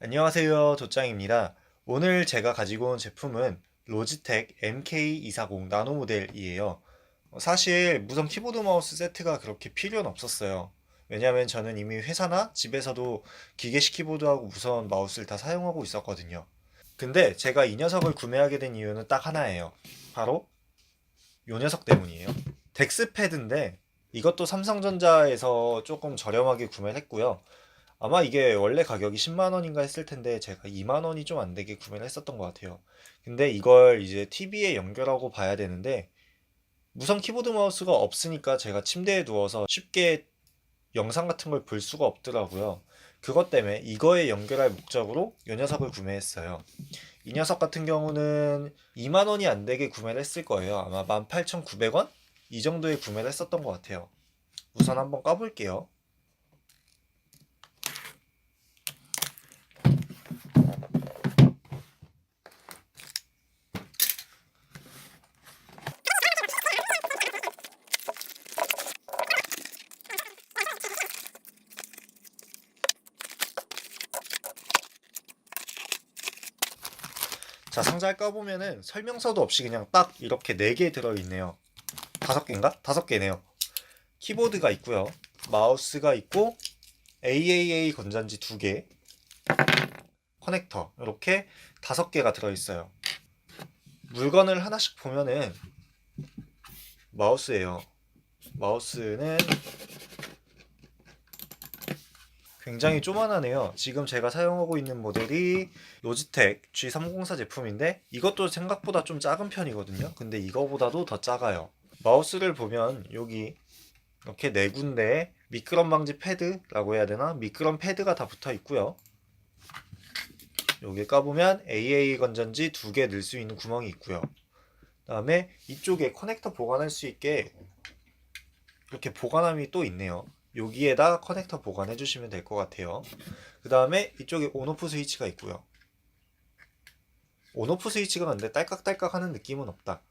안녕하세요. 조짱입니다. 오늘 제가 가지고 온 제품은 로지텍 MK240 나노 모델이에요. 어, 사실 무선 키보드 마우스 세트가 그렇게 필요는 없었어요. 왜냐면 저는 이미 회사나 집에서도 기계식 키보드하고 무선 마우스를 다 사용하고 있었거든요. 근데 제가 이 녀석을 구매하게 된 이유는 딱 하나예요. 바로 이 녀석 때문이에요. 덱스패드인데 이것도 삼성전자에서 조금 저렴하게 구매를 했고요. 아마 이게 원래 가격이 10만 원인가 했을 텐데 제가 2만 원이 좀 안 되게 구매를 했었던 것 같아요. 근데 이걸 이제 TV에 연결하고 봐야 되는데 무선 키보드 마우스가 없으니까 제가 침대에 누워서 쉽게 영상 같은 걸 볼 수가 없더라고요. 그것 때문에 이거에 연결할 목적으로 이 녀석을 구매했어요. 이 녀석 같은 경우는 2만 원이 안 되게 구매를 했을 거예요. 아마 18,900원? 이 정도에 구매를 했었던 것 같아요. 우선 한번 까볼게요. 자, 상자를 까보면은 설명서도 없이 그냥 딱 이렇게 4개 들어있네요. 다섯 개인가? 다섯 개네요. 키보드가 있고요. 마우스가 있고 AAA 건전지 두 개, 커넥터 이렇게 다섯 개가 들어있어요. 물건을 하나씩 보면은 마우스예요. 마우스는 굉장히 쪼만하네요. 지금 제가 사용하고 있는 모델이 로지텍 G304 제품인데 이것도 생각보다 좀 작은 편이거든요. 근데 이거보다도 더 작아요. 마우스를 보면 여기 이렇게 네 군데에 미끄럼 방지 패드라고 해야 되나? 미끄럼 패드가 다 붙어 있고요. 여기 까보면 AA 건전지 두 개 넣을 수 있는 구멍이 있고요. 그다음에 이쪽에 커넥터 보관할 수 있게 이렇게 보관함이 또 있네요. 여기에다 커넥터 보관해 주시면 될 것 같아요. 그 다음에 이쪽에 온오프 스위치가 있고요. 온오프 스위치가 근데 딸깍딸깍 하는 느낌은 없다.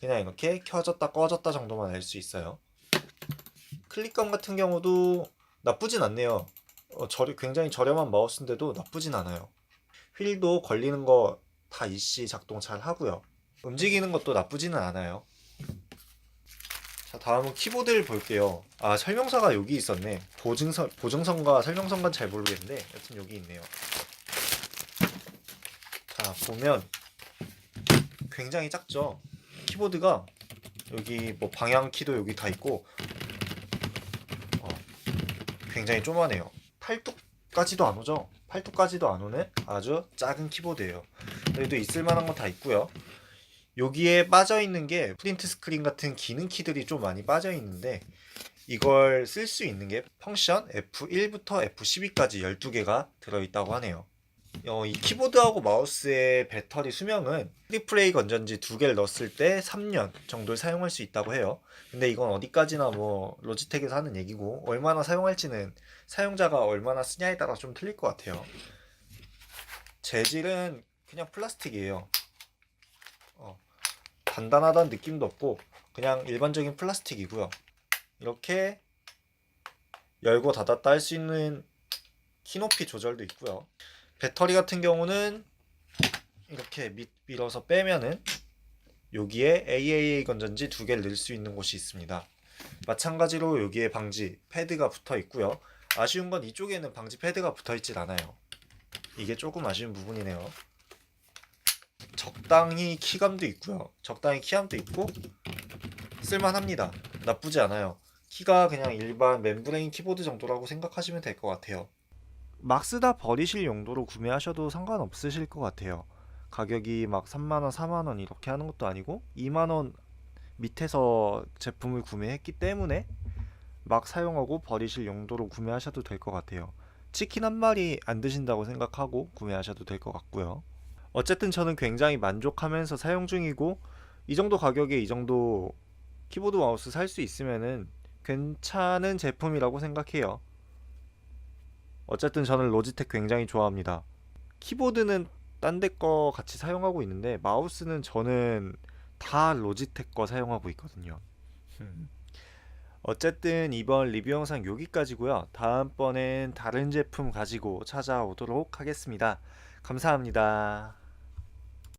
그냥 이렇게 켜졌다 꺼졌다 정도만 알 수 있어요. 클릭감 같은 경우도 나쁘진 않네요. 어, 저리, 굉장히 저렴한 마우스인데도 나쁘진 않아요. 휠도 걸리는 거다 이씨 작동 잘 하고요. 움직이는 것도 나쁘지는 않아요. 자, 다음은 키보드를 볼게요. 아, 설명서가 여기 있었네. 보증선, 보증선과 설명서인건 잘 모르겠는데, 여튼 여기 있네요. 자, 보면 굉장히 작죠? 키보드가 여기 뭐 방향키도 여기 다 있고, 어, 굉장히 조그마해요. 팔뚝까지도 안 오죠? 팔뚝까지도 안 오는 아주 작은 키보드예요. 그래도 있을 만한 거 다 있고요. 여기에 빠져 있는 게 프린트 스크린 같은 기능 키들이 좀 많이 빠져 있는데 이걸 쓸 수 있는 게 펑션 F1부터 F12까지 12개가 들어있다고 하네요. 어, 이 키보드하고 마우스의 배터리 수명은 트리플레이 건전지 두 개를 넣었을 때 3년 정도를 사용할 수 있다고 해요. 근데 이건 어디까지나 뭐 로지텍에서 하는 얘기고 얼마나 사용할지는 사용자가 얼마나 쓰냐에 따라 좀 틀릴 것 같아요. 재질은 그냥 플라스틱이에요. 어, 단단하다는 느낌도 없고 그냥 일반적인 플라스틱이고요. 이렇게 열고 닫았다 할 수 있는 키 높이 조절도 있고요. 배터리 같은 경우는 이렇게 밑 밀어서 빼면은 여기에 AAA 건전지 두 개를 넣을 수 있는 곳이 있습니다. 마찬가지로 여기에 방지 패드가 붙어 있고요. 아쉬운 건 이쪽에는 방지 패드가 붙어 있질 않아요. 이게 조금 아쉬운 부분이네요. 적당히 키감도 있고요. 적당히 키감도 있고 쓸만합니다. 나쁘지 않아요. 키가 그냥 일반 멤브레인 키보드 정도라고 생각하시면 될 것 같아요. 막 쓰다 버리실 용도로 구매하셔도 상관없으실 것 같아요. 가격이 막 3만원, 4만원 이렇게 하는 것도 아니고 2만원 밑에서 제품을 구매했기 때문에 막 사용하고 버리실 용도로 구매하셔도 될 것 같아요. 치킨 한 마리 안 드신다고 생각하고 구매하셔도 될 것 같고요. 어쨌든 저는 굉장히 만족하면서 사용 중이고 이 정도 가격에 이 정도 키보드 마우스 살 수 있으면은 괜찮은 제품이라고 생각해요. 어쨌든 저는 로지텍 굉장히 좋아합니다. 키보드는 딴 데 거 같이 사용하고 있는데 마우스는 저는 다 로지텍 거 사용하고 있거든요. 어쨌든 이번 리뷰 영상 여기까지고요. 다음번엔 다른 제품 가지고 찾아오도록 하겠습니다. 감사합니다.